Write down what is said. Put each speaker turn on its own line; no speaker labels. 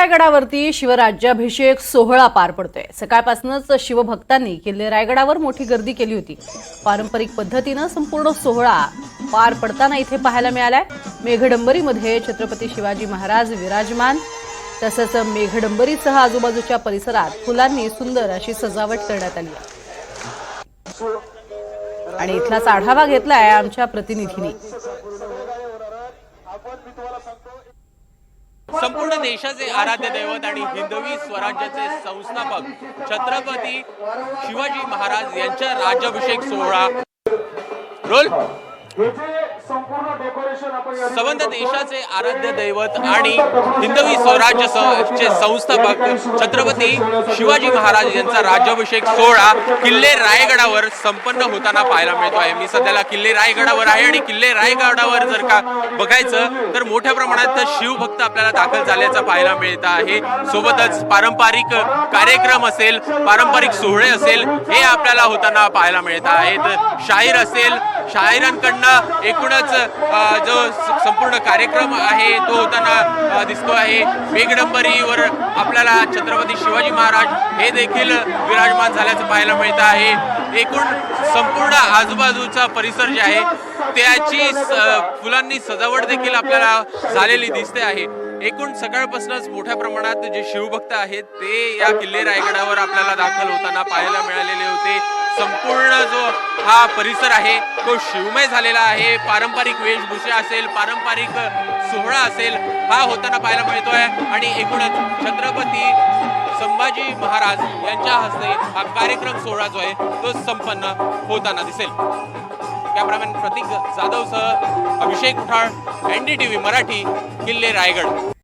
रायगडावरती शिवराज्याभिषेक सोहळा पार पडतोय. सकाळपासूनच शिवभक्तांनी किल्ले रायगडावर मोठी गर्दी केली होती. पारंपरिक पद्धतीनं संपूर्ण सोहळा पार पडताना इथे पाहायला मिळालाय. मेघडंबरीमध्ये छत्रपती शिवाजी महाराज विराजमान. तसंच मेघडंबरीसह आजूबाजूच्या परिसरात फुलांनी सुंदर अशी सजावट करण्यात आली आहे. आणि इथलाच आढावा घेतलाय आमच्या प्रतिनिधींनी.
संपूर्ण देशाचे आराध्य दैवत आणि हिंदवी स्वराज्याचे संस्थापक छत्रपती शिवाजी महाराज यांच्या राज्याभिषेक सोहळा रोल संबंध देशाचे आराध्य दैवत आणि हिंदवी स्वराज्य चे संस्थापक छत्रपती शिवाजी महाराज यांचा राज्याभिषेक सोहळा किल्ले रायगडावर संपन्न होताना पाहायला मिळतो आहे मी सध्याला किल्ले रायगडावर आहे आणि किल्ले रायगडावर जर का बघायचं तर मोठ्या प्रमाणात शिवभक्त आपल्याला दाखल झाल्याचं पाहायला मिळत आहे. सोबतच पारंपरिक कार्यक्रम असेल पारंपरिक सोहळे असेल हे आपल्याला होताना पाहायला मिळत आहेत. शाहीर असेल शाहिरांकडनं एकूणच जो संपूर्ण कार्यक्रम आहे तो होताना दिसतो आहे. मेघडंबरीवर आपल्याला छत्रपती शिवाजी महाराज हे देखील विराजमान झाल्याचं पाहायला मिळत आहे. एकूण संपूर्ण आजूबाजूचा परिसर जे आहे त्याची स- फुलांनी सजावट देखील आपल्याला झालेली दिसते आहे. एकूण सकाळपासूनच मोठ्या प्रमाणात जे शिवभक्त आहेत ते या किल्ले रायगडावर आपल्याला दाखल होताना पाहायला मिळालेले होते. संपूर्ण जो हा परिसर आहे तो शिवमय झालेला आहे. पारंपरिक वेशभूषा असेल पारंपरिक सोहळा असेल हा होताना पाहायला मिळतोय. आणि एकूणच छत्रपती संभाजी महाराज यांच्या हस्ते हा कार्यक्रम सोहळा जो आहे तो संपन्न होताना दिसेल. कॅमेरामॅन प्रतीक जाधवसह Abhishek Uthal N D T V Marathi किल्ले रायगड.